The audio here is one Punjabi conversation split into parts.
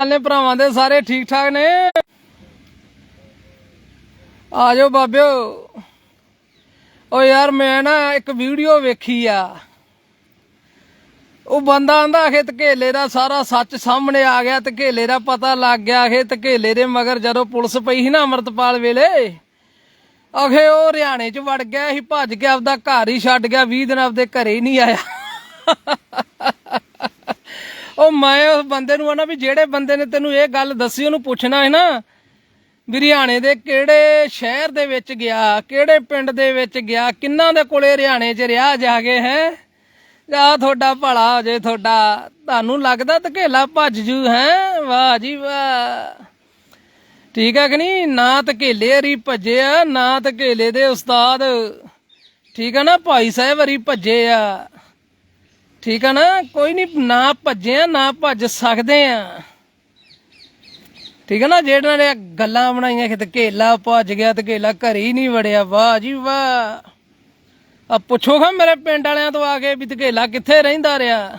ਨੇ ਭਰਾਵਾਂ ਦੇ ਸਾਰੇ ਠੀਕ ਠਾਕ ਨੇ। ਆ ਜਾਓ ਬਾਬਿਓ। ਓ ਯਾਰ ਮੈਂ ਨਾ ਇੱਕ ਵੀਡੀਓ ਵੇਖੀ ਆ। ਉਹ ਬੰਦਾ ਆਂਦਾ ਆਖੇ ਧਕੇਲੇ ਦਾ ਸਾਰਾ ਸੱਚ ਸਾਹਮਣੇ ਆ ਗਿਆ, ਧਕੇਲੇ ਦਾ ਪਤਾ ਲੱਗ ਗਿਆ ਆਖੇ ਧਕੇਲੇ ਦੇ ਮਗਰ ਜਦੋਂ ਪੁਲਿਸ ਪਈ ਸੀ ਨਾ ਅਮਰਤਪਾਲ ਵੇਲੇ, ਆਖੇ ਉਹ ਹਰਿਆਣੇ ਚ ਵੜ ਗਿਆ ਸੀ, ਭੱਜ ਕੇ ਆਪਦਾ ਘਰ ਹੀ ਛੱਡ ਗਿਆ 20 ਦਿਨ ਆਪਦੇ ਘਰੇ ਹੀ ਨਹੀਂ ਆਇਆ। ਉਹ ਮੈਂ ਉਸ ਬੰਦੇ ਨੂੰ ਆਣਾ ਵੀ ਜਿਹੜੇ ਬੰਦੇ ਨੇ ਤੈਨੂੰ ਇਹ ਗੱਲ ਦੱਸੀ, ਉਹਨੂੰ ਪੁੱਛਣਾ ਹੈ ਨਾ ਵੀ ਹਰਿਆਣੇ ਦੇ ਕਿਹੜੇ ਸ਼ਹਿਰ ਦੇ ਵਿੱਚ ਗਿਆ, ਕਿਹੜੇ ਪਿੰਡ ਦੇ ਵਿੱਚ ਗਿਆ, ਕਿੰਨਾਂ ਦੇ ਕੋਲੇ ਹਰਿਆਣੇ 'ਚ ਰਿਹਾ ਜਾ ਕੇ, ਹੈ? ਆ ਤੁਹਾਡਾ ਭਲਾ ਹੋ ਜੇ ਤੁਹਾਡਾ, ਤੁਹਾਨੂੰ ਲੱਗਦਾ ਧਕੇਲਾ ਭੱਜ ਜੂ, ਹੈ? ਵਾਹ ਜੀ ਵਾਹ। ਠੀਕ ਹੈ ਕਿ ਨਹੀਂ? ਨਾ ਧਕੇਲੇ ਹਰੀ ਭੱਜੇ ਆ, ਨਾ ਧਕੇਲੇ ਦੇ ਉਸਤਾਦ। ਠੀਕ ਹੈ ਨਾ, ਭਾਈ ਸਾਹਿਬ ਹਰੀ ਭੱਜੇ ਆ। ਠੀਕ ਆ ਨਾ? ਕੋਈ ਨਹੀਂ ਨਾ ਭੱਜਿਆ ਨਾ ਭੱਜ ਸਕਦੇ ਆ। ਠੀਕ ਹੈ ਨਾ? ਜਿਹੜਾਂ ਨੇ ਗੱਲਾਂ ਬਣਾਈਆਂ ਕਿ ਧਕੇਲਾ ਭੱਜ ਗਿਆ ਧਕੇਲਾ ਘਰ ਹੀ ਨਹੀਂ ਵੜਿਆ। ਵਾਹ ਜੀ ਵਾਹ। ਆ ਪੁੱਛੋਗਾ ਮੇਰੇ ਪਿੰਡ ਵਾਲਿਆਂ ਤੋਂ ਆ ਕੇ ਵੀ ਧਕੇਲਾ ਕਿੱਥੇ ਰਹਿੰਦਾ ਰਿਹਾ?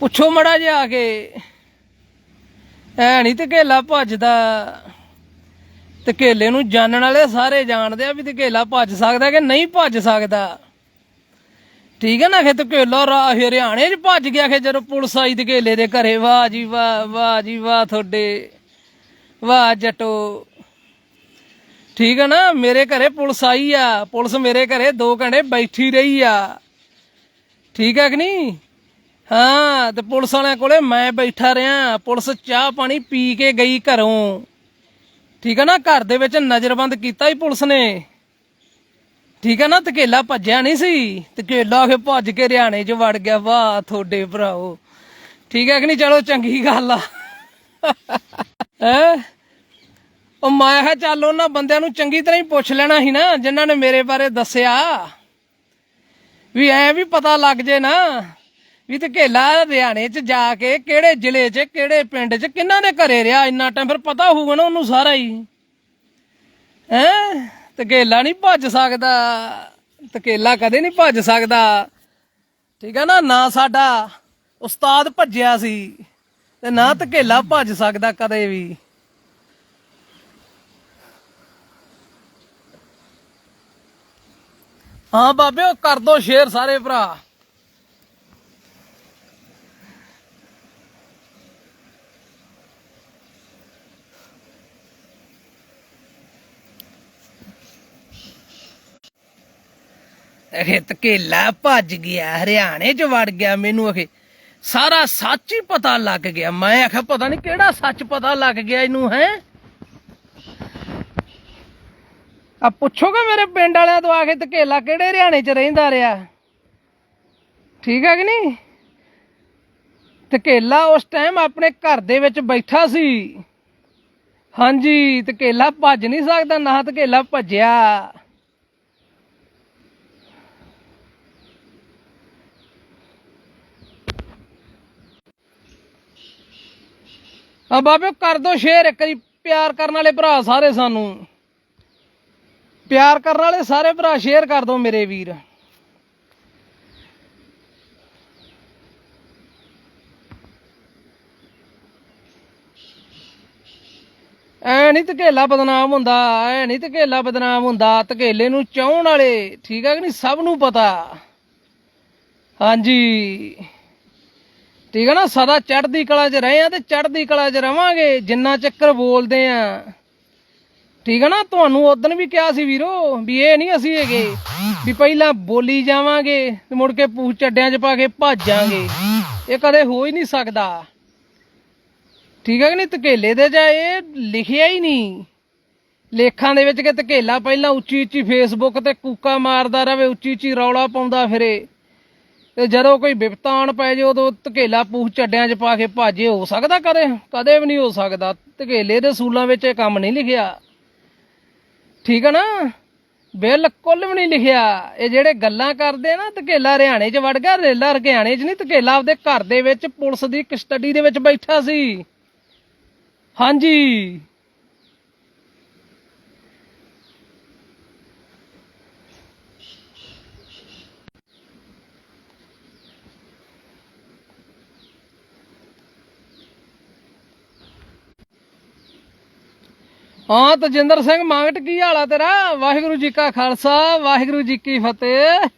ਪੁੱਛੋ ਮੜਾ ਜੇ ਆ ਕੇ। ਐ ਨਹੀਂ ਧਕੇਲਾ ਭੱਜਦਾ। ਧਕੇਲੇ ਨੂੰ ਜਾਣਨ ਵਾਲੇ ਸਾਰੇ ਜਾਣਦੇ ਆ ਵੀ ਧਕੇਲਾ ਭੱਜ ਸਕਦਾ ਕਿ ਨਹੀਂ ਭੱਜ ਸਕਦਾ। ਠੀਕ ਹੈ ਨਾ ਖੇ ਧਕੇਲਾ ਰਾਹ ਹਰਿਆਣੇ 'ਚ ਭੱਜ ਗਿਆ ਖੇ ਜਦੋਂ ਪੁਲਿਸ ਆਈ ਧਕੇਲੇ ਦੇ ਘਰੇ, ਵਾਹ ਜੀ ਵਾਹ ਵਾਹ ਜੀ ਵਾਹ ਤੁਹਾਡੇ, ਵਾਹ ਜਟੋ। ਠੀਕ ਹੈ ਨਾ, ਮੇਰੇ ਘਰੇ ਪੁਲਿਸ ਆਈ ਆ, ਪੁਲਿਸ ਮੇਰੇ ਘਰੇ 2 ਘੰਟੇ ਬੈਠੀ ਰਹੀ ਆ। ਠੀਕ ਹੈ ਕਿ ਨਹੀਂ? ਹਾਂ, ਤੇ ਪੁਲਿਸ ਵਾਲਿਆਂ ਕੋਲੇ ਮੈਂ ਬੈਠਾ ਰਿਹਾ, ਪੁਲਿਸ ਚਾਹ ਪਾਣੀ ਪੀ ਕੇ ਗਈ ਘਰੋਂ। ਠੀਕ ਹੈ ਨਾ, ਘਰ ਦੇ ਵਿੱਚ ਨਜ਼ਰਬੰਦ ਕੀਤਾ ਹੀ ਪੁਲਿਸ ਨੇ। ਠੀਕ ਹੈ ਨਾ, ਧਕੇਲਾ ਭੱਜਿਆ ਨਹੀਂ ਸੀ। ਧਕੇਲਾ ਕੇ ਭੱਜ ਕੇ ਹਰਿਆਣੇ 'ਚ ਵੜ ਗਿਆ, ਵਾਹ, ਤੁਹਾਡੇ ਭਰਾਓ। ਠੀਕ ਹੈ ਕਿ ਨਹੀਂ? ਚਲੋ, ਚੰਗੀ ਗੱਲ ਆ। ਹੈ? ਉਹ ਮੈਂ ਕਿਹਾ, ਚੱਲ ਉਹਨਾਂ ਬੰਦਿਆਂ ਨੂੰ ਚੰਗੀ ਤਰ੍ਹਾਂ ਹੀ ਪੁੱਛ ਲੈਣਾ ਸੀ ਨਾ, ਜਿਨ੍ਹਾਂ ਨੇ ਮੇਰੇ ਬਾਰੇ ਦੱਸਿਆ। ਵੀ ਐ ਵੀ ਪਤਾ ਲੱਗ ਜੇ ਨਾ, ਵੀ ਧਕੇਲਾ ਹਰਿਆਣੇ 'ਚ ਜਾ ਕੇ ਕਿਹੜੇ ਜ਼ਿਲ੍ਹੇ 'ਚ, ਕਿਹੜੇ ਪਿੰਡ 'ਚ, ਕਿੰਨਾਂ ਨੇ ਘਰੇ ਰਿਹਾ ਇੰਨਾ ਟਾਈਮ ਫਿਰ ਪਤਾ ਹੋਊਗਾ ਨਾ ਉਹਨੂੰ ਸਾਰਾ ਹੀ। ਹੈ? ਧਕੇਲਾ ਨਹੀਂ ਭੱਜ ਸਕਦਾ, ਧਕੇਲਾ ਕਦੇ ਨਹੀਂ ਭੱਜ ਸਕਦਾ। ਠੀਕ ਹੈ ਨਾ ਨਾ ਸਾਡਾ ਉਸਤਾਦ ਭੱਜਿਆ ਸੀ ਤੇ ਨਾ ਧਕੇਲਾ ਭੱਜ ਸਕਦਾ ਕਦੇ ਵੀ। ਹਾਂ ਬਾਬੇ ਉਹ ਕਰ ਦੋ ਸ਼ੇਰ ਸਾਰੇ ਭਰਾ। ਅਖੇ ਧਕੇਲਾ ਭੱਜ ਗਿਆ, ਹਰਿਆਣੇ 'ਚ ਵੜ ਗਿਆ ਮੈਨੂੰ ਅਖੇ ਸਾਰਾ ਸੱਚ ਹੀ ਪਤਾ ਲੱਗ ਗਿਆ। ਮੈਂ ਆਖਿਆ, ਪਤਾ ਨਹੀਂ ਕਿਹੜਾ ਸੱਚ ਪਤਾ ਲੱਗ ਗਿਆ ਇਹਨੂੰ, ਹੈ? ਆ ਪੁੱਛੋਗਾ ਮੇਰੇ ਪਿੰਡ ਵਾਲਿਆਂ ਤੋਂ ਆ ਕੇ ਧਕੇਲਾ ਕਿਹੜੇ ਹਰਿਆਣੇ 'ਚ ਰਹਿੰਦਾ ਰਿਹਾ? ਠੀਕ ਹੈ ਕਿ ਨਹੀਂ? ਧਕੇਲਾ ਉਸ ਟਾਈਮ ਆਪਣੇ ਘਰ ਦੇ ਵਿੱਚ ਬੈਠਾ ਸੀ। ਹਾਂਜੀ, ਧਕੇਲਾ ਭੱਜ ਨਹੀਂ ਸਕਦਾ, ਨਾ ਧਕੇਲਾ ਭੱਜਿਆ। ਆ ਬਾਬੇ ਕਰ ਦੋ ਸ਼ੇਅਰ ਇੱਕ ਵਾਰੀ, ਪਿਆਰ ਕਰਨ ਵਾਲੇ ਭਰਾ ਸਾਰੇ ਸਾਨੂੰ। ਪਿਆਰ ਕਰਨ ਵਾਲੇ ਸਾਰੇ ਭਰਾ ਸ਼ੇਅਰ ਕਰ ਦੋ ਮੇਰੇ ਵੀਰ। ਐ ਨਹੀਂ ਧਕੇਲਾ ਬਦਨਾਮ ਹੁੰਦਾ, ਐ ਨਹੀਂ ਧਕੇਲਾ ਬਦਨਾਮ ਹੁੰਦਾ, ਧਕੇਲੇ ਨੂੰ ਚਾਹਣ ਵਾਲੇ, ਠੀਕ ਹੈ ਕਿ ਨਹੀਂ? ਸਭ ਨੂੰ ਪਤਾ। ਹਾਂਜੀ। ਠੀਕ ਹੈ ਨਾ, ਸਦਾ ਚੜ੍ਹਦੀ ਕਲਾ 'ਚ ਰਹੇ ਆ ਤੇ ਚੜ੍ਹਦੀ ਕਲਾ 'ਚ ਰਵਾਂਗੇ, ਜਿੰਨਾ ਚੱਕਰ ਬੋਲਦੇ ਆ। ਠੀਕ ਹੈ ਨਾ, ਤੁਹਾਨੂੰ ਉਦੋਂ ਵੀ ਕਿਹਾ ਸੀ ਵੀਰੋ ਵੀ ਇਹ ਨਹੀਂ ਅਸੀਂ ਹੈਗੇ ਵੀ ਪਹਿਲਾਂ ਬੋਲੀ ਜਾਵਾਂਗੇ ਤੇ ਮੁੜ ਕੇ ਪੂਛ ਚੱਡਿਆਂ 'ਚ ਪਾ ਕੇ ਭੱਜਾਂਗੇ। ਇਹ ਕਦੇ ਹੋ ਹੀ ਨਹੀਂ ਸਕਦਾ। ਠੀਕ ਹੈ ਕਿ ਨਹੀਂ, ਧਕੇਲੇ ਦੇ ਜਾ ਇਹ ਲਿਖਿਆ ਹੀ ਨਹੀਂ। ਲੇਖਾਂ ਦੇ ਵਿੱਚ ਕਿ ਧਕੇਲਾ ਪਹਿਲਾਂ ਉੱਚੀ ਉੱਚੀ ਫੇਸਬੁੱਕ ਤੇ ਕੂਕਾ ਮਾਰਦਾ ਰਵੇ ਉੱਚੀ ਉੱਚੀ ਰੌਲਾ ਪਾਉਂਦਾ ਫਿਰੇ। ਤੇ ਜਦੋਂ ਕੋਈ ਵਿਪਤਾ ਆਣ ਪੈ ਜੇ ਉਦੋਂ ਧਕੇਲਾ ਪੂਛ ਚੱਡਿਆਂ 'ਚ ਪਾ ਕੇ ਭਾਜੇ ਹੋ ਸਕਦਾ ਕਦੇ? ਕਦੇ ਵੀ ਨਹੀਂ ਹੋ ਸਕਦਾ। ਧਕੇਲੇ ਦੇ ਸੂਲਾਂ ਵਿੱਚ ਇਹ ਕੰਮ ਨਹੀਂ ਲਿਖਿਆ। ਠੀਕ ਹੈ ਨਾ? ਬਿਲਕੁਲ ਵੀ ਨਹੀਂ ਲਿਖਿਆ। ਇਹ ਜਿਹੜੇ ਗੱਲਾਂ ਕਰਦੇ ਨਾ, ਧਕੇਲਾ ਹਰਿਆਣੇ 'ਚ ਵੜ ਗਿਆ, ਰੇਲਾ ਹਰਿਆਣੇ 'ਚ ਨਹੀਂ, ਧਕੇਲਾ ਆਪਦੇ ਘਰ ਦੇ ਵਿੱਚ ਪੁਲਿਸ ਦੀ ਕਸਟਡੀ ਦੇ ਵਿੱਚ ਬੈਠਾ ਸੀ। ਹਾਂਜੀ। ਹਾਂ, ਤਜਿੰਦਰ ਸਿੰਘ ਮੰਗਟ ਕੀ ਹਾਲ ਆ ਤੇਰਾ? ਵਾਹਿਗੁਰੂ ਜੀ ਕਾ ਖਾਲਸਾ, ਵਾਹਿਗੁਰੂ ਜੀ ਕੀ ਫਤਿਹ।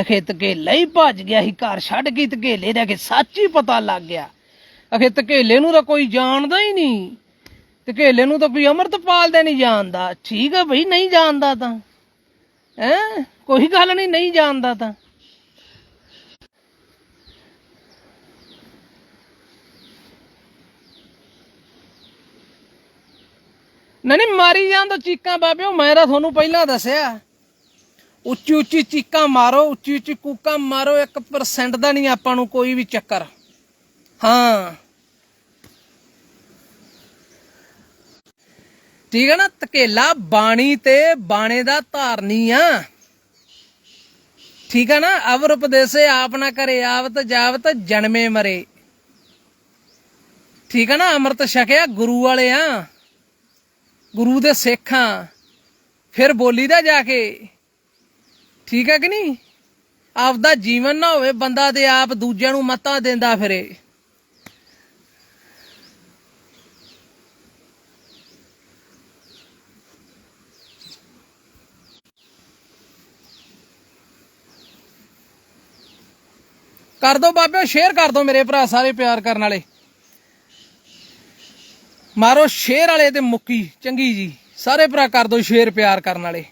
ਅਖੇ ਤਕੇਲਾ ਹੀ ਭੱਜ ਗਿਆ ਸੀ, ਘਰ ਛੱਡ ਕੇ ਤਕੇਲੇ ਦਾ ਕਿ ਸੱਚ ਹੀ ਪਤਾ ਲੱਗ ਗਿਆ। ਅਖੇ ਤਕੇਲੇ ਨੂੰ ਤਾਂ ਕੋਈ ਜਾਣਦਾ ਹੀ ਨਹੀਂ। ਤਕੇਲੇ ਨੂੰ ਤਾਂ ਕੋਈ ਅਮਰਤਪਾਲ ਦੇ ਨਹੀਂ ਜਾਣਦਾ। ਠੀਕ ਆ ਭਈ ਨਹੀਂ ਜਾਣਦਾ ਤਾਂ। ਹੈ? ਕੋਈ ਗੱਲ ਨਹੀਂ ਨਹੀਂ ਜਾਣਦਾ ਤਾਂ। ਨਹੀਂ ਨਹੀਂ ਮਾਰੀ ਜਾਂਦਾ ਚੀਕਾਂ ਬਾਬਿਓ, ਮੈਂ ਤਾਂ ਤੁਹਾਨੂੰ ਪਹਿਲਾਂ ਦੱਸਿਆ। ਉੱਚੀ ਉੱਚੀ ਚੀਕਾਂ ਮਾਰੋ, ਉੱਚੀ ਉੱਚੀ ਕੂਕਾਂ ਮਾਰੋ 1% ਦਾ ਨਹੀਂ ਆਪਾਂ ਨੂੰ ਕੋਈ ਵੀ ਚੱਕਰ। ਹਾਂ। ਠੀਕ ਹੈ ਨਾ ਤਕੇਲਾ ਬਾਣੀ ਤੇ ਬਾਣੇ ਦਾ ਧਾਰਨੀ ਆ। ਠੀਕ ਹੈ ਨਾ ਅਵਰ ਉਪਦੇਸੇ ਆਪ ਨਾ ਕਰੇ, ਆਵਤ ਜਾਵਤ ਜਨਮੇ ਮਰੇ। ਠੀਕ ਹੈ ਨਾ, ਅੰਮ੍ਰਿਤ ਛਕਿਆ, ਗੁਰੂ ਵਾਲੇ ਆ। ਗੁਰੂ ਦੇ ਸਿੱਖ ਸਿੱਖਾਂ ਫਿਰ ਬੋਲੀ ਦਾ ਜਾ ਕੇ। ਠੀਕ ਹੈ ਕਿ ਨਹੀਂ? ਆਪਦਾ ਜੀਵਨ ਨਾ ਹੋਵੇ, ਬੰਦਾ ਤੇ ਆਪ ਦੂਜਿਆਂ ਨੂੰ ਮਤਾਂ ਦਿੰਦਾ ਫਿਰੇ। ਕਰ ਦੋ ਬਾਬਿਓ ਸ਼ੇਅਰ ਕਰ ਦੋ ਮੇਰੇ ਭਰਾ ਸਾਰੇ ਪਿਆਰ ਕਰਨ ਵਾਲੇ। ਮਾਰੋ ਸ਼ੇਰ ਵਾਲੇ ਤੇ ਮੁੱਕੀ, ਚੰਗੀ ਜੀ। ਸਾਰੇ ਭਰਾ ਕਰ ਦੋ ਸ਼ੇਰ ਪਿਆਰ ਕਰਨ ਵਾਲੇ।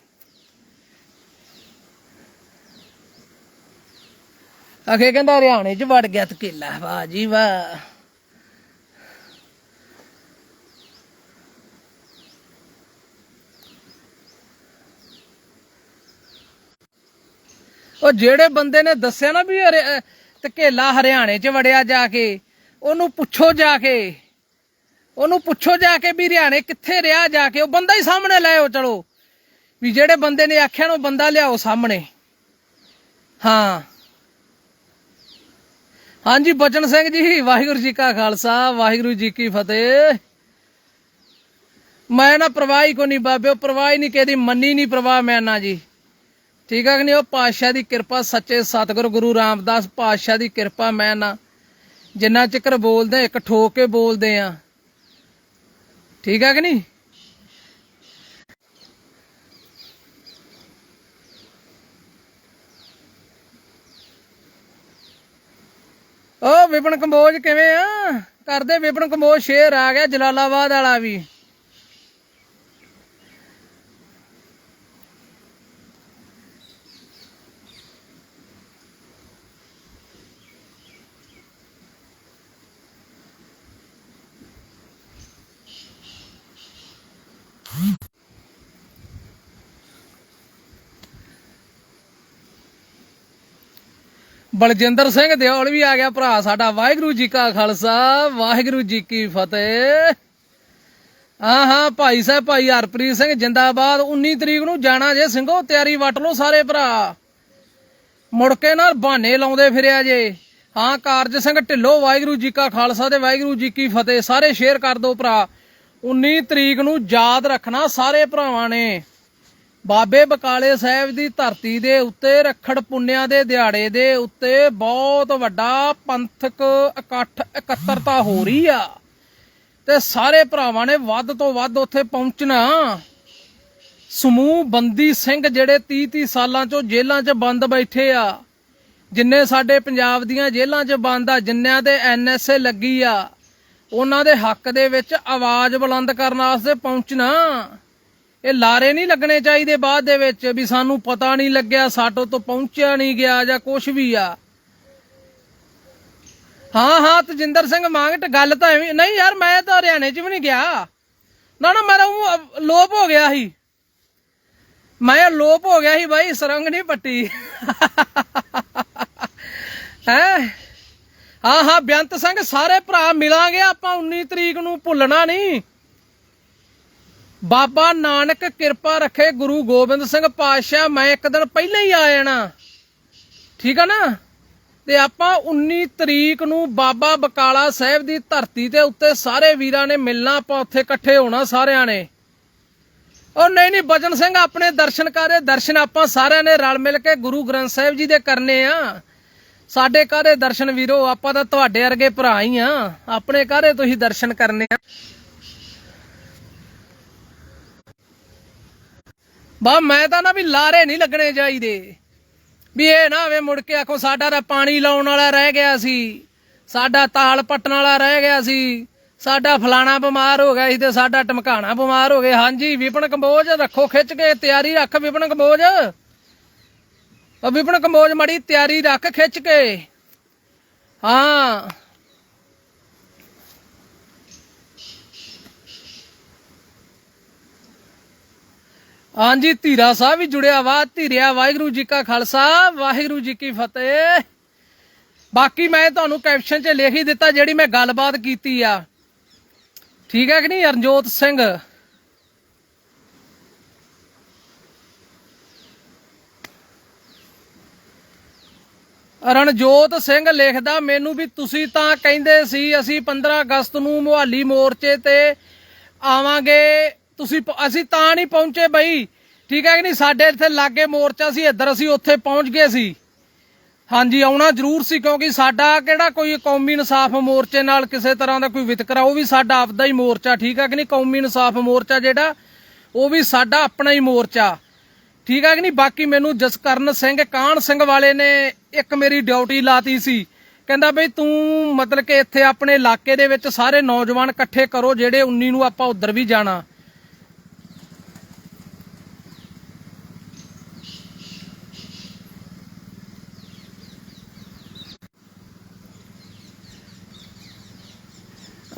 ਅਖੇ ਕਹਿੰਦਾ, ਹਰਿਆਣੇ ਚ ਵੜ ਗਿਆ ਤਕੇਲਾ। ਵਾਹ ਜੀ ਵਾਹ। ਉਹ ਜਿਹੜੇ ਬੰਦੇ ਨੇ ਦੱਸਿਆ ਨਾ ਵੀ ਹਰਿ- ਹਰਿਆਣੇ ਚ ਵੜਿਆ ਜਾ ਕੇ, ਉਹਨੂੰ ਪੁੱਛੋ ਜਾ ਕੇ। ਉਹਨੂੰ ਪੁੱਛੋ ਜਾ ਕੇ ਵੀ ਹਰਿਆਣੇ ਕਿੱਥੇ ਰਿਹਾ ਜਾ ਕੇ, ਉਹ ਬੰਦਾ ਹੀ ਸਾਹਮਣੇ ਲੈ ਚਲੋ। ਵੀ ਜਿਹੜੇ ਬੰਦੇ ਨੇ ਆਖਿਆ ਨਾ ਬੰਦਾ ਲਿਆਓ ਸਾਹਮਣੇ। ਹਾਂ। ਹਾਂਜੀ, ਬਚਨ ਸਿੰਘ ਜੀ, ਵਾਹਿਗੁਰੂ ਜੀ ਕਾ ਖਾਲਸਾ, ਵਾਹਿਗੁਰੂ ਜੀ ਕੀ ਫਤਿਹ। ਮੈਂ ਨਾ ਪ੍ਰਵਾਹ ਕੋ ਨਹੀਂ ਬਾਬਿਓ, ਪ੍ਰਵਾਹ ਹੀ ਨਹੀਂ ਕਿਹਦੀ ਮੰਨੀ ਨਹੀਂ ਪ੍ਰਵਾਹ ਮੈਂ ਨਾ ਜੀ। ਠੀਕ ਆ ਕਿ ਨਹੀਂ? ਉਹ ਪਾਤਸ਼ਾਹ ਦੀ ਕਿਰਪਾ, ਸੱਚੇ ਸਤਿਗੁਰ ਗੁਰੂ ਰਾਮਦਾਸ ਪਾਤਸ਼ਾਹ ਦੀ ਕਿਰਪਾ ਮੈਂ ਨਾ ਜਿੰਨਾ ਚਿਕਰ ਬੋਲਦੇ ਇੱਕ ਠੋਕ ਕੇ ਬੋਲਦੇ ਆ। ਠੀਕ ਆ ਕਿ ਨਹੀਂ? ਓ ਵਿਪਨ ਕੰਬੋਜ ਕਿਵੇਂ ਆ? ਕਰਦੇ ਵਿਪਨ ਕੰਬੋਜ ਸ਼ੇਰ ਆ ਗਿਆ ਜਲਾਲਾਬਾਦ ਵਾਲਾ ਵੀ। ਬਲਜਿੰਦਰ ਸਿੰਘ ਦਿਓਲ ਵੀ ਆ ਗਿਆ ਭਰਾ, ਸਾਡਾ ਵਾਹਿਗੁਰੂ ਜੀ ਕਾ ਖਾਲਸਾ, ਵਾਹਿਗੁਰੂ ਜੀ ਕੀ ਫਤਿਹ। ਹਾਂ ਹਾਂ, ਭਾਈ ਸਾਹਿਬ, ਭਾਈ ਹਰਪ੍ਰੀਤ ਸਿੰਘ ਜਿੰਦਾਬਾਦ 19 ਤਰੀਕ ਨੂੰ ਜਾਣਾ ਜੇ ਸਿੰਘੋ, ਤਿਆਰੀ ਵਟ ਲਓ ਸਾਰੇ ਭਰਾ। ਮੁੜ ਕੇ ਨਾਲ ਬਹਾਨੇ ਲਾਉਂਦੇ ਫਿਰਿਆ ਜੇ। ਹਾਂ, ਕਾਰਜ ਸਿੰਘ ਢਿੱਲੋ, ਵਾਹਿਗੁਰੂ ਜੀ ਕਾ ਖਾਲਸਾ ਤੇ ਵਾਹਿਗੁਰੂ ਜੀ ਕੀ ਫਤਿਹ। ਸਾਰੇ ਸ਼ੇਅਰ ਕਰ ਦਿਓ ਭਰਾ। 19 ਤਰੀਕ ਨੂੰ ਯਾਦ ਰੱਖਣਾ ਸਾਰੇ ਭਰਾਵਾਂ ਨੇ। ਬਾਬੇ ਬਕਾਲੇ ਸਾਹਿਬ ਦੀ ਧਰਤੀ ਦੇ ਉੱਤੇ, ਰਖੜ ਪੁੰਨਿਆਂ ਦੇ ਦਿਹਾੜੇ ਦੇ ਉੱਤੇ ਬਹੁਤ ਵੱਡਾ ਪੰਥਕ ਇਕੱਠ ਇਕੱਤਰਤਾ ਹੋ ਰਹੀ ਆ। ਤੇ ਸਾਰੇ ਭਰਾਵਾਂ ਨੇ ਵੱਧ ਤੋਂ ਵੱਧ ਉੱਥੇ ਪਹੁੰਚਣਾ। ਸਮੂਹ ਬੰਦੀ ਸਿੰਘ ਜਿਹੜੇ 30 30 ਸਾਲਾਂ ਚੋਂ ਜੇਲ੍ਹਾਂ 'ਚ ਬੰਦ ਬੈਠੇ ਆ। ਜਿੰਨੇ ਸਾਡੇ ਪੰਜਾਬ ਦੀਆਂ ਜੇਲ੍ਹਾਂ 'ਚ ਬੰਦ ਆ, ਜਿੰਨਿਆਂ ਦੇ ਐਨਐਸਏ ਲੱਗੀ ਆ, ਉਹਨਾਂ ਦੇ ਹੱਕ ਦੇ ਵਿੱਚ ਆਵਾਜ਼ ਬੁਲੰਦ ਕਰਨ ਵਾਸਤੇ ਪਹੁੰਚਣਾ। ਇਹ ਲਾਰੇ ਨਹੀਂ ਲੱਗਣੇ ਚਾਹੀਦੇ ਬਾਅਦ ਦੇ ਵਿੱਚ ਵੀ ਸਾਨੂੰ ਪਤਾ ਨਹੀਂ ਲੱਗਿਆ ਸਾਟੋ ਤੋਂ ਪਹੁੰਚਿਆ ਨਹੀਂ ਗਿਆ ਜਾਂ ਕੁਝ ਵੀ ਆ। ਹਾਂ ਹਾਂ, ਤਜਿੰਦਰ ਸਿੰਘ ਮੰਗਟ ਗੱਲ ਤਾਂ ਐਵੇਂ ਨਹੀਂ ਯਾਰ, ਮੈਂ ਤਾਂ ਹਰਿਆਣੇ 'ਚ ਵੀ ਨਹੀਂ ਗਿਆ। ਨਾ ਨਾ, ਮੇਰਾ ਉਹ ਲੋਪ ਹੋ ਗਿਆ ਸੀ। ਮੈਂ ਲੋਪ ਹੋ ਗਿਆ ਸੀ ਬਾਈ, ਸਰੰਗ ਨਹੀਂ ਪੱਟੀ। ਹੈ? ਹਾਂ ਹਾਂ, ਬੇਅੰਤ ਸਿੰਘ, ਸਾਰੇ ਭਰਾ ਮਿਲਾਂਗੇ, ਆਪਾਂ 19 ਤਰੀਕ ਨੂੰ ਭੁੱਲਣਾ ਨਹੀਂ। ਬਾਬਾ ਨਾਨਕ ਕਿਰਪਾ ਰੱਖੇ ਗੁਰੂ ਗੋਬਿੰਦ ਸਿੰਘ ਪਾਤਸ਼ਾਹ, ਮੈਂ ਇੱਕ ਦਿਨ ਪਹਿਲਾਂ ਹੀ ਆ ਜਾਣਾ। ਠੀਕ ਆ ਨਾ? ਤੇ ਆਪਾਂ 19 ਤਰੀਕ ਨੂੰ ਬਾਬਾ ਬਕਾਲਾ ਸਾਹਿਬ ਦੀ ਧਰਤੀ ਦੇ ਉੱਤੇ ਸਾਰੇ ਵੀਰਾਂ ਨੇ ਮਿਲਣਾ, ਆਪਾਂ ਉੱਥੇ ਇਕੱਠੇ ਹੋਣਾ ਸਾਰਿਆਂ ਨੇ। ਉਹ ਨਹੀਂ ਨਹੀਂ, ਬਚਨ ਸਿੰਘ ਆਪਣੇ ਦਰਸ਼ਨ ਕਰੇ, ਦਰਸ਼ਨ ਆਪਾਂ ਸਾਰਿਆਂ ਨੇ ਰਲ ਮਿਲ ਕੇ ਗੁਰੂ ਗ੍ਰੰਥ ਸਾਹਿਬ ਜੀ ਦੇ ਕਰਨੇ ਆ। ਸਾਡੇ ਕਾਹਦੇ ਦਰਸ਼ਨ ਵੀਰੋ, ਆਪਾਂ ਤਾਂ ਤੁਹਾਡੇ ਵਰਗੇ ਭਰਾ ਹੀ ਆ। ਆਪਣੇ ਕਾਹਦੇ ਤੁਸੀਂ ਦਰਸ਼ਨ ਕਰਨੇ ਆ। ਬਾ, ਮੈਂ ਤਾਂ ਨਾ ਵੀ ਲਾਰੇ ਨਹੀਂ ਲੱਗਣੇ ਚਾਹੀਦੇ। ਵੀ ਇਹ ਨਾ ਵੇ ਮੁੜ ਕੇ ਆਖੋ, ਸਾਡਾ ਤਾਂ ਪਾਣੀ ਲਾਉਣ ਵਾਲਾ ਰਹਿ ਗਿਆ ਸੀ। ਸਾਡਾ ਤਾਲ ਪੱਟਣ ਵਾਲਾ ਰਹਿ ਗਿਆ ਸੀ। ਸਾਡਾ ਫਲਾਣਾ ਬਿਮਾਰ ਹੋ ਗਿਆ ਸੀ ਤੇ ਸਾਡਾ ਟਮਕਾਣਾ ਬਿਮਾਰ ਹੋ ਗਿਆ। ਹਾਂਜੀ, ਵਿਪਨ ਕੰਬੋਜ ਰੱਖੋ, ਖਿੱਚ ਕੇ ਤਿਆਰੀ ਰੱਖ ਵਿਪਨ ਕੰਬੋਜ। ਉਹ ਵਿਪਨ ਕੰਬੋਜ ਮੜੀ ਤਿਆਰੀ ਰੱਖ, ਖਿੱਚ ਕੇ। ਹਾਂ। ਹਾਂਜੀ, ਧੀਰਾ ਸਾਹਿਬ ਵੀ ਜੁੜਿਆ ਵਾ, ਧੀਰਿਆ ਵਾਹਿਗੁਰੂ ਜੀ ਕਾ ਖਾਲਸਾ, ਵਾਹਿਗੁਰੂ ਜੀ ਕੀ ਫਤਿਹ। ਬਾਕੀ ਮੈਂ ਤੁਹਾਨੂੰ ਕੈਪਸ਼ਨ 'ਚ ਲਿਖ ਹੀ ਦਿੱਤਾ ਜਿਹੜੀ ਮੈਂ ਗੱਲਬਾਤ ਕੀਤੀ ਆ। ਠੀਕ ਹੈ ਕਿ ਨਹੀਂ ਰਣਜੋਤ ਸਿੰਘ? ਰਣਜੋਤ ਸਿੰਘ ਲਿਖਦਾ, ਮੈਨੂੰ ਵੀ ਤੁਸੀਂ ਤਾਂ ਕਹਿੰਦੇ ਸੀ, ਅਸੀਂ 15 ਅਗਸਤ ਨੂੰ ਮੁਹਾਲੀ ਮੋਰਚੇ ਤੇ ਆਵਾਂਗੇ। ਤੁਸੀਂ ਅਸੀਂ ਤਾਂ ਨਹੀਂ ਪਹੁੰਚੇ ਬਈ। ਠੀਕ ਹੈ ਕਿ ਨਹੀਂ? ਸਾਡੇ ਇੱਥੇ ਲਾਗੇ ਮੋਰਚਾ ਸੀ, ਇੱਧਰ ਅਸੀਂ ਉੱਥੇ ਪਹੁੰਚ ਗਏ ਸੀ। ਹਾਂਜੀ, ਆਉਣਾ ਜ਼ਰੂਰ ਸੀ ਕਿਉਂਕਿ ਸਾਡਾ ਕਿਹੜਾ ਕੋਈ ਕੌਮੀ ਇਨਸਾਫ ਮੋਰਚੇ ਨਾਲ ਕਿਸੇ ਤਰ੍ਹਾਂ ਦਾ ਕੋਈ ਵਿਤਕਰਾ, ਉਹ ਵੀ ਸਾਡਾ ਆਪਦਾ ਹੀ ਮੋਰਚਾ, ਠੀਕ ਹੈ ਕਿ ਨਹੀਂ? ਕੌਮੀ ਇਨਸਾਫ ਮੋਰਚਾ ਜਿਹੜਾ, ਉਹ ਵੀ ਸਾਡਾ ਆਪਣਾ ਹੀ ਮੋਰਚਾ। ਠੀਕ ਹੈ ਕਿ ਨਹੀਂ? ਬਾਕੀ ਮੈਨੂੰ ਜਸਕਰਨ ਸਿੰਘ, ਕਾਹਨ ਸਿੰਘ ਵਾਲੇ ਨੇ ਇੱਕ ਮੇਰੀ ਡਿਊਟੀ ਲਾਤੀ ਸੀ। ਕਹਿੰਦਾ ਬਈ ਤੂੰ ਮਤਲਬ ਕਿ ਇੱਥੇ ਆਪਣੇ ਇਲਾਕੇ ਦੇ ਵਿੱਚ ਸਾਰੇ ਨੌਜਵਾਨ ਇਕੱਠੇ ਕਰੋ, ਜਿਹੜੇ 19 ਨੂੰ ਆਪਾਂ ਉਧਰ ਵੀ ਜਾਣਾ।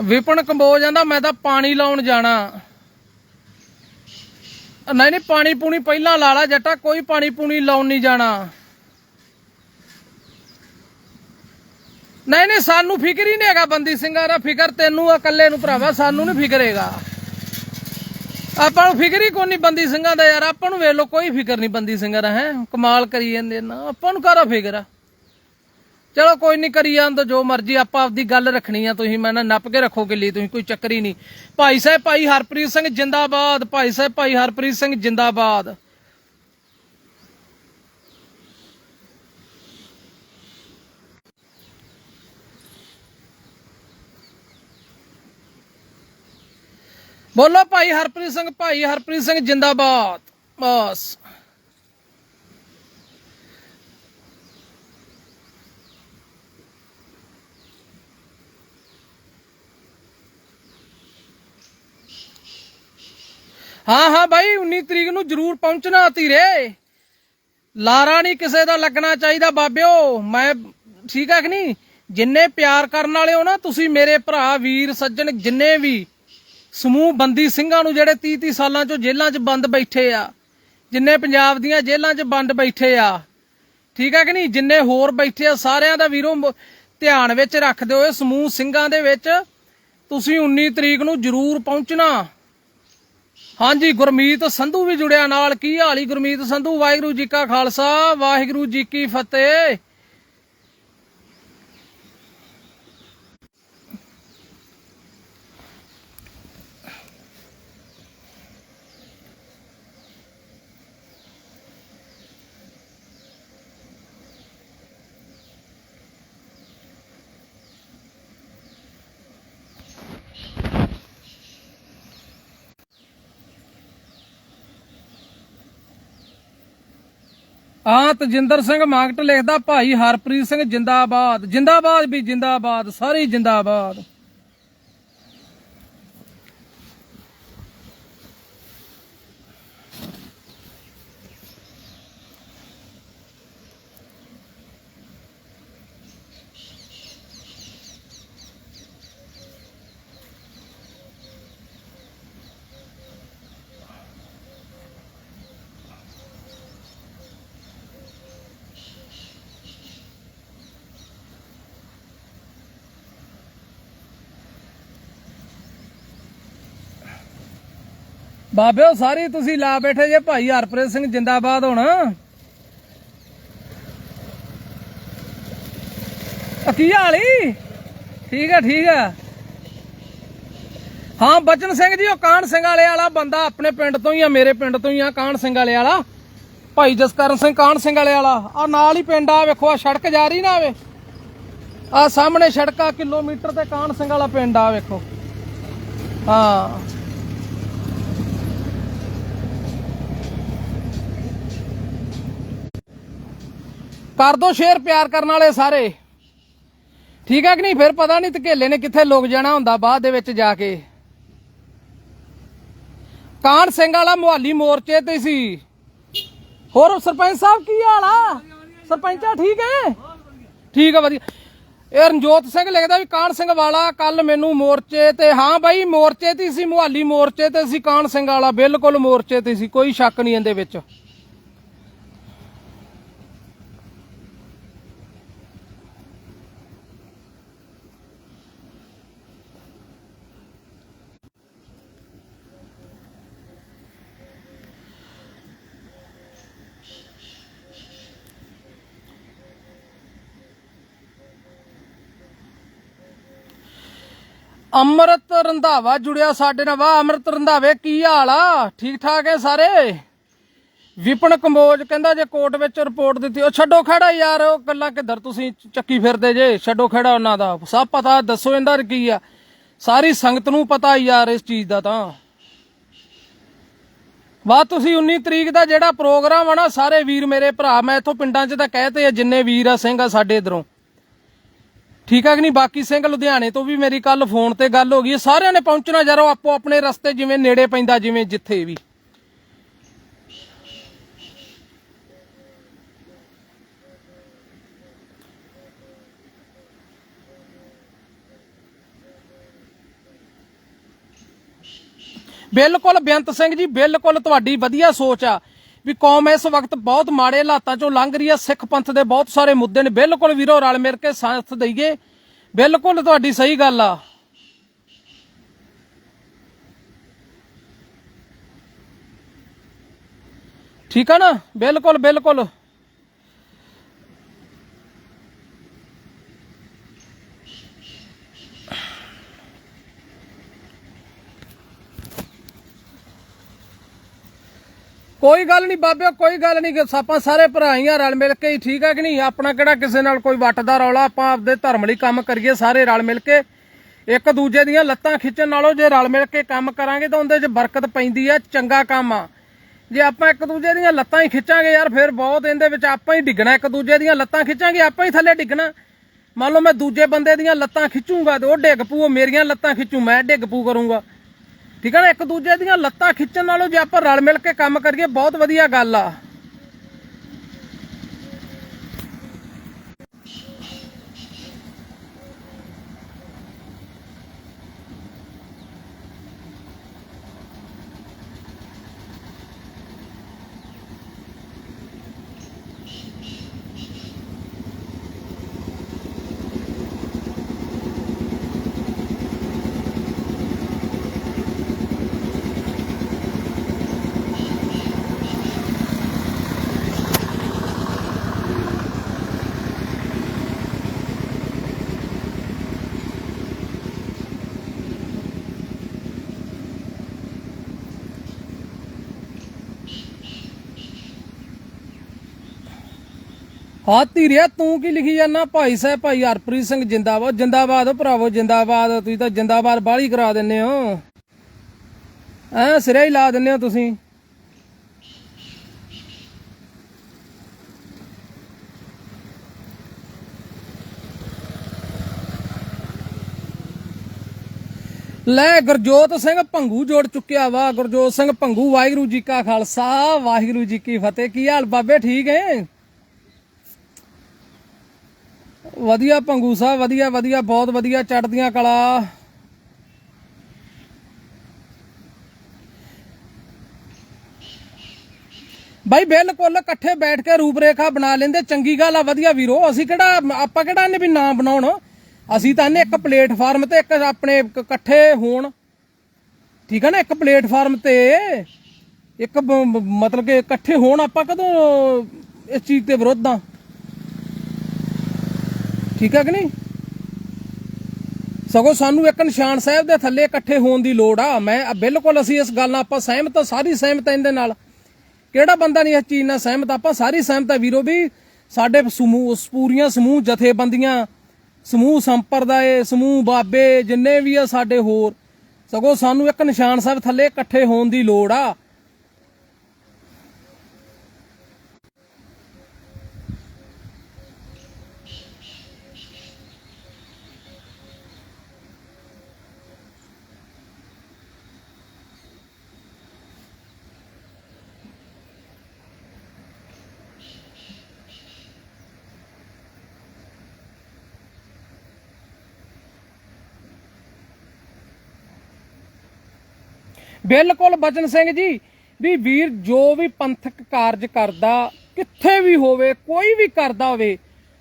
ਵਿਪਨ ਕੰਬੋ ਜਾਂਦਾ, ਮੈਂ ਤਾਂ ਪਾਣੀ ਲਾਉਣ ਜਾਣਾ। ਨਹੀਂ ਨਹੀਂ, ਪਾਣੀ ਪੂਣੀ ਪਹਿਲਾਂ ਲਾ ਲਾ ਜੱਟਾ, ਕੋਈ ਪਾਣੀ ਪੂਣੀ ਲਾਉਣ ਨਹੀਂ ਜਾਣਾ। ਨਹੀਂ ਨਹੀਂ, ਸਾਨੂੰ ਫਿਕਰ ਹੀ ਨਹੀਂ ਹੈਗਾ ਬੰਦੀ ਸਿੰਘਾਂ ਦਾ, ਫਿਕਰ ਤੈਨੂੰ ਆ, ਇਕੱਲੇ ਨੂੰ ਭਰਾਵਾ, ਸਾਨੂੰ ਨਹੀਂ ਫਿਕਰ ਹੈਗਾ। ਆਪਾਂ ਨੂੰ ਫਿਕਰ ਹੀ ਕੋਈ ਨਹੀਂ ਬੰਦੀ ਸਿੰਘਾਂ ਦਾ ਯਾਰ, ਆਪਾਂ ਨੂੰ ਵੇਖ ਲੋ ਕੋਈ ਫਿਕਰ ਨਹੀਂ ਬੰਦੀ ਸਿੰਘਾਂ ਦਾ, ਹੈ, ਕਮਾਲ ਕਰੀ ਜਾਂਦੇ ਨਾ, ਆਪਾਂ ਨੂੰ ਕਾਹਦਾ ਫਿਕਰ ਆ? ਚਲੋ ਕੋਈ ਨਹੀਂ ਕਰੀ ਜਾਂਦਾ ਜੋ ਮਰਜ਼ੀ ਆਪਾਂ ਆਪਦੀ ਗੱਲ ਰੱਖਣੀ ਆ, ਤੁਸੀਂ ਮੈਂ ਨਾ ਨੱਪ ਕੇ ਰੱਖੋ ਕਿੱਲੀ ਤੁਸੀਂ ਕੋਈ ਚੱਕਰ ਹੀ ਨਹੀਂ। ਭਾਈ ਸਾਹਿਬ, ਭਾਈ ਹਰਪ੍ਰੀਤ ਸਿੰਘ ਜਿੰਦਾਬਾਦ, ਭਾਈ ਸਾਹਿਬ, ਭਾਈ ਹਰਪ੍ਰੀਤ ਸਿੰਘ ਜਿੰਦਾਬਾਦ। ਬੋਲੋ ਭਾਈ ਹਰਪ੍ਰੀਤ ਸਿੰਘ, ਭਾਈ ਹਰਪ੍ਰੀਤ ਸਿੰਘ ਜਿੰਦਾਬਾਦ, ਬਸ। ਹਾਂ ਹਾਂ ਬਾਈ 19 ਤਰੀਕ ਨੂੰ ਜ਼ਰੂਰ ਪਹੁੰਚਣਾ ਧੀਰੇ। ਲਾਰਾ ਨਹੀਂ ਕਿਸੇ ਦਾ ਲੱਗਣਾ ਚਾਹੀਦਾ, ਬਾਬਿਓ। ਮੈਂ ਠੀਕ ਆ ਕਿ ਨਹੀਂ? ਜਿੰਨੇ ਪਿਆਰ ਕਰਨ ਵਾਲੇ ਹੋ ਨਾ, ਤੁਸੀਂ ਮੇਰੇ ਭਰਾ, ਵੀਰ, ਸੱਜਣ, ਜਿੰਨੇ ਵੀ ਸਮੂਹ ਬੰਦੀ ਸਿੰਘਾਂ ਨੂੰ ਜਿਹੜੇ 30 30 ਸਾਲਾਂ ਚੋਂ ਜੇਲ੍ਹਾਂ 'ਚ ਬੰਦ ਬੈਠੇ ਆ, ਜਿੰਨੇ ਪੰਜਾਬ ਦੀਆਂ ਜੇਲ੍ਹਾਂ 'ਚ ਬੰਦ ਬੈਠੇ ਆ, ਠੀਕ ਹੈ ਕਿ ਨਹੀਂ? ਜਿੰਨੇ ਹੋਰ ਬੈਠੇ ਆ, ਸਾਰਿਆਂ ਦਾ ਵੀਰੋ ਧਿਆਨ ਵਿੱਚ ਰੱਖਦੇ ਹੋਏ ਸਮੂਹ ਸਿੰਘਾਂ ਦੇ ਵਿੱਚ, ਤੁਸੀਂ 19 ਤਰੀਕ ਨੂੰ ਜ਼ਰੂਰ ਪਹੁੰਚਣਾ। ਹਾਂਜੀ, ਗੁਰਮੀਤ ਸੰਧੂ ਵੀ ਜੁੜਿਆ ਨਾਲ। ਕੀ ਹਾਲੀ ਗੁਰਮੀਤ ਸੰਧੂ? ਵਾਹਿਗੁਰੂ ਜੀ ਕਾ ਖਾਲਸਾ, ਵਾਹਿਗੁਰੂ ਜੀ ਕੀ ਫਤਿਹ। ਆ ਤਜਿੰਦਰ ਸਿੰਘ ਮਾਗਟ ਲਿਖਦਾ ਭਾਈ ਹਰਪ੍ਰੀਤ ਸਿੰਘ ਜਿੰਦਾਬਾਦ। ਜਿੰਦਾਬਾਦ ਵੀ ਜਿੰਦਾਬਾਦ ਸਾਰੀ ਜਿੰਦਾਬਾਦ। ਬਾਬਿਓ, ਸਾਰੀ ਤੁਸੀਂ ਲਾ ਬੈਠੇ ਜੇ ਭਾਈ ਹਰਪ੍ਰੀਤ ਸਿੰਘ ਜਿੰਦਾਬਾਦ ਹੁਣ। ਕੀ ਹਾਲੀ ਠੀਕ ਆ ਠੀਕ ਆ। ਹਾਂ, ਬਚਨ ਸਿੰਘ ਜੀ, ਉਹ ਕਾਹਨ ਸਿੰਘ ਵਾਲੇ ਵਾਲਾ ਬੰਦਾ ਆਪਣੇ ਪਿੰਡ ਤੋਂ ਹੀ ਆ, ਮੇਰੇ ਪਿੰਡ ਤੋਂ ਹੀ ਆ ਕਾਹਨ ਸਿੰਘ ਵਾਲੇ ਵਾਲਾ। ਭਾਈ ਜਸਕਰਨ ਸਿੰਘ ਕਾਹਨ ਸਿੰਘ ਵਾਲੇ ਵਾਲਾ। ਆ ਨਾਲ ਹੀ ਪਿੰਡ ਆ, ਵੇਖੋ, ਆ ਸੜਕ ਜਾ ਰਹੀ ਨਾ ਆਵੇ ਆ ਸਾਹਮਣੇ ਸੜਕ ਕਿਲੋਮੀਟਰ ਤੇ ਕਾਹਨ ਸਿੰਘ ਵਾਲਾ ਪਿੰਡ ਆ, ਵੇਖੋ। ਹਾਂ। ਕਰ ਦੋ ਸ਼ੇਅਰ ਪਿਆਰ ਕਰਨ ਵਾਲੇ ਸਾਰੇ। ਠੀਕ ਹੈ ਕਿ ਨਹੀਂ? ਫਿਰ ਪਤਾ ਨਹੀਂ ਧਕੇਲੇ ਨੇ ਕਿੱਥੇ ਲੋਕ ਜਾਣਾ ਹੁੰਦਾ ਬਾਅਦ ਦੇ ਵਿੱਚ ਜਾ ਕੇ। ਕਾਹਨ ਸਿੰਘ ਵਾਲਾ ਮੁਹਾਲੀ ਮੋਰਚੇ ਤੇ ਸੀ। ਹੋਰ ਸਰਪੰਚ ਸਾਹਿਬ ਕੀ ਹਾਲ ਆ? ਸਰਪੰਚਾ ਠੀਕ ਹੈ ਠੀਕ ਹੈ ਵਧੀਆ। ਇਹ ਰਣਜੋਤ ਸਿੰਘ ਲਿਖਦਾ ਵੀ ਕਾਹਨ ਸਿੰਘ ਵਾਲਾ ਕੱਲ ਮੈਨੂੰ ਮੋਰਚੇ ਤੇ, ਹਾਂ ਬਾਈ, ਮੋਰਚੇ ਤੇ ਸੀ, ਮੁਹਾਲੀ ਮੋਰਚੇ ਤੇ ਸੀ, ਕਾਨ ਸਿੰਘ ਵਾਲਾ ਬਿਲਕੁਲ ਮੋਰਚੇ ਤੇ ਸੀ, ਕੋਈ ਸ਼ੱਕ ਨਹੀਂ ਇਹਦੇ ਵਿੱਚ। ਅਮਰਤ ਰੰਧਾਵਾ ਜੁੜਿਆ ਸਾਡੇ ਨਾਲ। ਵਾਹ, ਅਮਰਤ ਰੰਧਾਵੇ, ਕੀ ਹਾਲ ਆ? ਠੀਕ ਠਾਕ ਹੈ ਸਾਰੇ? ਵਿਪਨ ਕੰਬੋਜ ਕਹਿੰਦਾ ਜੇ ਕੋਰਟ ਵਿੱਚ ਰਿਪੋਰਟ ਦਿੱਤੀ, ਉਹ ਛੱਡੋ ਖੜਾ ਯਾਰ, ਉਹ ਗੱਲਾਂ ਕਿੱਧਰ ਤੁਸੀਂ ਚੱਕੀ ਫਿਰਦੇ ਜੇ? ਛੱਡੋ ਖੜਾ ਉਹਨਾਂ ਦਾ। ਸਭ ਪਤਾ, ਦੱਸੋ ਇਹਦਾ ਕੀ ਆ। ਸਾਰੀ ਸੰਗਤ ਨੂੰ ਪਤਾ ਯਾਰ ਇਸ ਚੀਜ਼ ਦਾ ਤਾਂ। ਵਾ ਤੁਸੀਂ 19 ਤਰੀਕ ਦਾ ਜਿਹੜਾ ਪ੍ਰੋਗਰਾਮ ਆ ਨਾ, ਸਾਰੇ ਵੀਰ ਮੇਰੇ ਭਰਾ, ਮੈਂ ਇਥੋਂ ਪਿੰਡਾਂ 'ਚ ਤਾਂ ਕਹਤੇ ਆ, ਜਿੰਨੇ ਵੀਰ ਆ, ਸਿੰਘ ਆ ਸਾਡੇ ਇਧਰੋਂ। ਠੀਕ ਹੈ ਕਿ ਨਹੀਂ? ਬਾਕੀ ਸਿੰਘ ਲੁਧਿਆਣੇ ਤੋਂ ਵੀ ਮੇਰੀ ਕੱਲ ਫੋਨ ਤੇ ਗੱਲ ਹੋ ਗਈ ਹੈ। ਸਾਰਿਆਂ ਨੇ ਪਹੁੰਚਣਾ ਯਾਰੋ, ਆਪੋ ਆਪਣੇ ਰਸਤੇ ਜਿਵੇਂ ਨੇੜੇ ਪੈਂਦਾ, ਜਿਵੇਂ ਜਿੱਥੇ ਵੀ। ਬਿਲਕੁਲ ਬੇਅੰਤ ਸਿੰਘ ਜੀ, ਬਿਲਕੁਲ ਤੁਹਾਡੀ ਵਧੀਆ ਸੋਚ ਆ। ਵੀ ਕੌਮ ਇਸ ਵਕਤ ਬਹੁਤ ਮਾੜੇ ਹਾਲਾਤਾਂ ਚੋਂ ਲੰਘ ਰਹੀ ਹੈ। ਸਿੱਖ ਪੰਥ ਦੇ ਬਹੁਤ ਸਾਰੇ ਮੁੱਦੇ ਨੇ। ਬਿਲਕੁਲ ਵੀਰੋ, ਰਲ ਮਿਲ ਕੇ ਸਾਥ ਦਈਏ। ਬਿਲਕੁਲ ਤੁਹਾਡੀ ਸਹੀ ਗੱਲ ਆ। ਠੀਕ ਆ ਨਾ? ਬਿਲਕੁਲ ਬਿਲਕੁਲ। ਕੋਈ ਗੱਲ ਨਹੀਂ ਬਾਬਿਓ, ਕੋਈ ਗੱਲ ਨਹੀਂ ਆਪਾਂ ਸਾਰੇ ਭਰਾ ਹੀ ਆ ਰਲ ਮਿਲ ਕੇ ਹੀ, ਠੀਕ ਹੈ ਕਿ ਨਹੀਂ? ਆਪਣਾ ਕਿਹੜਾ ਕਿਸੇ ਨਾਲ ਕੋਈ ਵੱਟ ਦਾ ਰੌਲਾ? ਆਪਾਂ ਆਪਦੇ ਧਰਮ ਲਈ ਕੰਮ ਕਰੀਏ ਸਾਰੇ ਰਲ ਮਿਲ ਕੇ। ਇੱਕ ਦੂਜੇ ਦੀਆਂ ਲੱਤਾਂ ਖਿੱਚਣ ਨਾਲੋਂ ਜੇ ਰਲ ਮਿਲ ਕੇ ਕੰਮ ਕਰਾਂਗੇ ਤਾਂ ਉਹਦੇ 'ਚ ਬਰਕਤ ਪੈਂਦੀ ਆ, ਚੰਗਾ ਕੰਮ ਆ। ਜੇ ਆਪਾਂ ਇੱਕ ਦੂਜੇ ਦੀਆਂ ਲੱਤਾਂ ਹੀ ਖਿੱਚਾਂਗੇ ਯਾਰ, ਫਿਰ ਬਹੁਤ ਇਹਦੇ ਵਿੱਚ ਆਪਾਂ ਹੀ ਡਿੱਗਣਾ। ਇੱਕ ਦੂਜੇ ਦੀਆਂ ਲੱਤਾਂ ਖਿੱਚਾਂਗੇ, ਆਪਾਂ ਹੀ ਥੱਲੇ ਡਿੱਗਣਾ। ਮੰਨ ਲਓ ਮੈਂ ਦੂਜੇ ਬੰਦੇ ਦੀਆਂ ਲੱਤਾਂ ਖਿੱਚੂੰਗਾ ਤੇ ਉਹ ਡਿੱਗ ਪੂ ਉਹ ਮੇਰੀਆਂ ਲੱਤਾਂ ਖਿੱਚੂ, ਮੈਂ ਡਿੱਗ ਪੂ ਕਰੂੰਗਾ। ਠੀਕ ਹੈ ਨਾ? ਇੱਕ ਦੂਜੇ ਦੀਆਂ ਲੱਤਾਂ ਖਿੱਚਣ ਨਾਲੋਂ ਜੇ ਆਪਾਂ ਰਲ ਮਿਲ ਕੇ ਕੰਮ ਕਰੀਏ, ਬਹੁਤ ਵਧੀਆ ਗੱਲ ਆ। ਹਾਂ ਧੀਰਿਆ ਤੂੰ ਕੀ ਲਿਖੀ ਜਾਂਦਾ? ਭਾਈ ਸਾਹਿਬ, ਭਾਈ ਹਰਪ੍ਰੀਤ ਸਿੰਘ ਜਿੰਦਾਬਾਦ ਜਿੰਦਾਬਾਦ ਭਰਾਵੋ, ਜਿੰਦਾਬਾਦ, ਤੁਸੀਂ ਤਾਂ ਜਿੰਦਾਬਾਦ ਬਾਹਲੀ ਕਰਾ ਦਿੰਨੇ ਹੋ ਐ ਸਿਰੇ ਹੀ ਲਾ ਦਿੰਨੇ ਹੋ ਤੁਸੀਂ। ਲੈ ਗੁਰਜੋਤ ਸਿੰਘ ਭੰਗੂ ਜੋੜ ਚੁੱਕਿਆ ਵਾ। ਗੁਰਜੋਤ ਸਿੰਘ ਭੰਗੂ, ਵਾਹਿਗੁਰੂ ਜੀ ਕਾ ਖਾਲਸਾ, ਵਾਹਿਗੁਰੂ ਜੀ ਕੀ ਫਤਿਹ। ਕੀ ਹਾਲ ਬਾਬੇ, ਠੀਕ ਹੈ ਵਧੀਆ ਪੰਗੂ ਸਾਹਿਬ ਵਧੀਆ ਵਧੀਆ, ਬਹੁਤ ਵਧੀਆ ਚੜਦੀਆਂ ਕਲਾ। ਬਾਈ, ਬਿਲਕੁਲ ਇਕੱਠੇ ਬੈਠ ਕੇ ਰੂਪਰੇਖਾ ਬਣਾ ਲੈਂਦੇ। ਚੰਗੀ ਗੱਲ ਆ, ਵਧੀਆ ਵੀਰੋ। ਅਸੀਂ ਕਿਹੜਾ, ਆਪਾਂ ਕਿਹੜਾ ਨੇ ਵੀ ਨਾਂ ਬਣਾਉਣ? ਅਸੀਂ ਤਾਂ ਨੇ ਇੱਕ ਪਲੇਟਫਾਰਮ ਤੇ ਇੱਕ ਆਪਣੇ ਇਕੱਠੇ ਹੋਣ। ਠੀਕ ਆ ਨਾ, ਇੱਕ ਪਲੇਟਫਾਰਮ ਤੇ। ਇੱਕ ਮਤਲਬ ਕਿ ਇਕੱਠੇ ਹੋਣ ਆਪਾਂ ਕਦੋਂ ਇਸ ਚੀਜ਼ ਤੇ ਵਿਰੋਧ ਆ? ਠੀਕ ਹੈ ਕਿ ਨਹੀਂ? ਸਗੋਂ ਸਾਨੂੰ ਇੱਕ ਨਿਸ਼ਾਨ ਸਾਹਿਬ ਦੇ ਥੱਲੇ ਇਕੱਠੇ ਹੋਣ ਦੀ ਲੋੜ ਆ। ਮੈਂ ਬਿਲਕੁਲ ਅਸੀਂ ਇਸ ਗੱਲ ਨਾਲ ਆਪਾਂ ਸਹਿਮਤ ਹਾਂ ਸਾਰੀ ਸਹਿਮਤ ਆ ਇਹਦੇ ਨਾਲ। ਕਿਹੜਾ ਬੰਦਾ ਨਹੀਂ ਇਸ ਚੀਜ਼ ਨਾਲ ਸਹਿਮਤ? ਆਪਾਂ ਸਾਰੀ ਸਹਿਮਤ ਆ ਵੀਰੋ ਵੀ ਸਾਡੇ ਸਮੂਹ ਪੂਰੀਆਂ ਸਮੂਹ ਜਥੇਬੰਦੀਆਂ, ਸਮੂਹ ਸੰਪਰਦਾਏ, ਸਮੂਹ ਬਾਬੇ, ਜਿੰਨੇ ਵੀ ਆ ਸਾਡੇ ਹੋਰ, ਸਗੋਂ ਸਾਨੂੰ ਇੱਕ ਨਿਸ਼ਾਨ ਸਾਹਿਬ ਥੱਲੇ ਇਕੱਠੇ ਹੋਣ ਦੀ ਲੋੜ ਆ। ਬਿਲਕੁਲ ਬਚਨ ਸਿੰਘ ਜੀ, ਵੀ ਵੀਰ ਜੋ ਵੀ ਪੰਥਕ ਕਾਰਜ ਕਰਦਾ, ਕਿੱਥੇ ਵੀ ਹੋਵੇ, ਕੋਈ ਵੀ ਕਰਦਾ ਹੋਵੇ,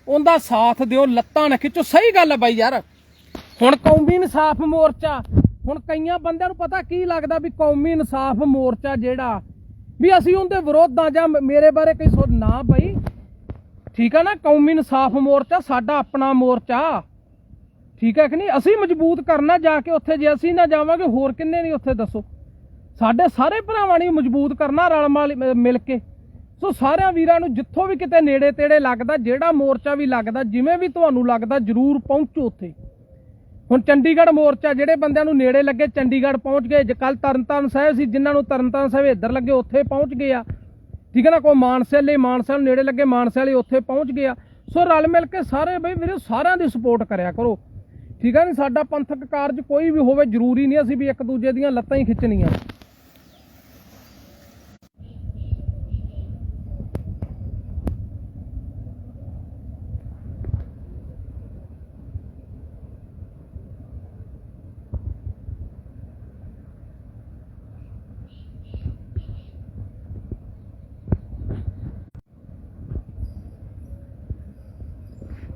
ਉਹਦਾ ਸਾਥ ਦਿਓ, ਲੱਤਾਂ ਨਾ ਖਿੱਚੋ। ਸਹੀ ਗੱਲ ਹੈ ਬਾਈ ਯਾਰ। ਹੁਣ ਕੌਮੀ ਇਨਸਾਫ ਮੋਰਚਾ, ਹੁਣ ਕਈਆਂ ਬੰਦਿਆਂ ਨੂੰ ਪਤਾ ਕੀ ਲੱਗਦਾ ਵੀ ਕੌਮੀ ਇਨਸਾਫ ਮੋਰਚਾ ਜਿਹੜਾ, ਵੀ ਅਸੀਂ ਉਹਦੇ ਵਿਰੋਧ ਆ ਜਾਂ ਮੇਰੇ ਬਾਰੇ ਕਈ ਸੋਚ ਨਾ ਬਾਈ। ਠੀਕ ਆ ਨਾ, ਕੌਮੀ ਇਨਸਾਫ ਮੋਰਚਾ ਸਾਡਾ ਆਪਣਾ ਮੋਰਚਾ। ਠੀਕ ਹੈ ਕਿ ਨਹੀਂ? ਅਸੀਂ ਮਜ਼ਬੂਤ ਕਰਨਾ ਜਾ ਕੇ ਉੱਥੇ, ਜੇ ਅਸੀਂ ਨਾ ਜਾਵਾਂਗੇ, ਹੋਰ ਕਿੰਨੇ ਨਹੀਂ ਉੱਥੇ ਦੱਸੋ? ਸਾਡੇ ਸਾਰੇ ਭਰਾਵਾਂ ਨੇ ਮਜ਼ਬੂਤ ਕਰਨਾ ਰਲ ਮਿਲ ਮਿਲ ਕੇ। ਸੋ ਸਾਰਿਆਂ ਵੀਰਾਂ ਨੂੰ ਜਿੱਥੋਂ ਵੀ ਕਿਤੇ ਨੇੜੇ ਤੇੜੇ ਲੱਗਦਾ, ਜਿਹੜਾ ਮੋਰਚਾ ਵੀ ਲੱਗਦਾ, ਜਿਵੇਂ ਵੀ ਤੁਹਾਨੂੰ ਲੱਗਦਾ, ਜਰੂਰ ਪਹੁੰਚੋ ਉੱਥੇ। ਹੁਣ ਚੰਡੀਗੜ੍ਹ ਮੋਰਚਾ, ਜਿਹੜੇ ਬੰਦਿਆਂ ਨੂੰ ਨੇੜੇ ਲੱਗੇ, ਚੰਡੀਗੜ੍ਹ ਪਹੁੰਚ ਗਏ। ਜੇ ਕੱਲ ਤਰਨਤਾਰਨ ਸਾਹਿਬ ਸੀ, ਜਿਨ੍ਹਾਂ ਨੂੰ ਤਰਨਤਾਰਨ ਸਾਹਿਬ ਇੱਧਰ ਲੱਗੇ, ਉੱਥੇ ਪਹੁੰਚ ਗਏ ਆ। ਠੀਕ ਹੈ ਨਾ, ਕੋਈ ਮਾਨਸੇ ਲਈ ਮਾਨਸਾ ਨੂੰ ਨੇੜੇ ਲੱਗੇ ਮਾਨਸੇ ਵਾਲੇ ਉੱਥੇ ਪਹੁੰਚ ਗਏ ਆ। ਸੋ ਰਲ ਮਿਲ ਕੇ ਸਾਰੇ ਬਈ ਵੀਰੇ, ਸਾਰਿਆਂ ਦੀ ਸਪੋਰਟ ਕਰਿਆ ਕਰੋ। ਠੀਕ ਹੈ ਨਹੀਂ ਸਾਡਾ ਪੰਥਕ ਕਾਰਜ ਕੋਈ ਵੀ ਹੋਵੇ, ਜ਼ਰੂਰੀ ਨਹੀਂ ਅਸੀਂ ਵੀ ਇੱਕ ਦੂਜੇ ਦੀਆਂ ਲੱਤਾਂ ਹੀ ਖਿੱਚਣੀਆਂ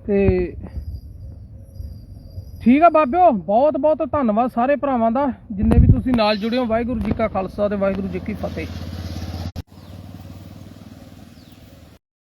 ਤੇ ਠੀਕ ਆ ਬਾਬਿਓ, ਬਹੁਤ ਬਹੁਤ ਧੰਨਵਾਦ ਸਾਰੇ ਭਰਾਵਾਂ ਦਾ, ਜਿੰਨੇ ਵੀ ਤੁਸੀਂ ਨਾਲ ਜੁੜੇ ਹੋ, ਵਾਹਿਗੁਰੂ ਜੀ ਕਾ ਖਾਲਸਾ ਤੇ ਵਾਹਿਗੁਰੂ ਜੀ ਕੀ ਫਤਿਹ।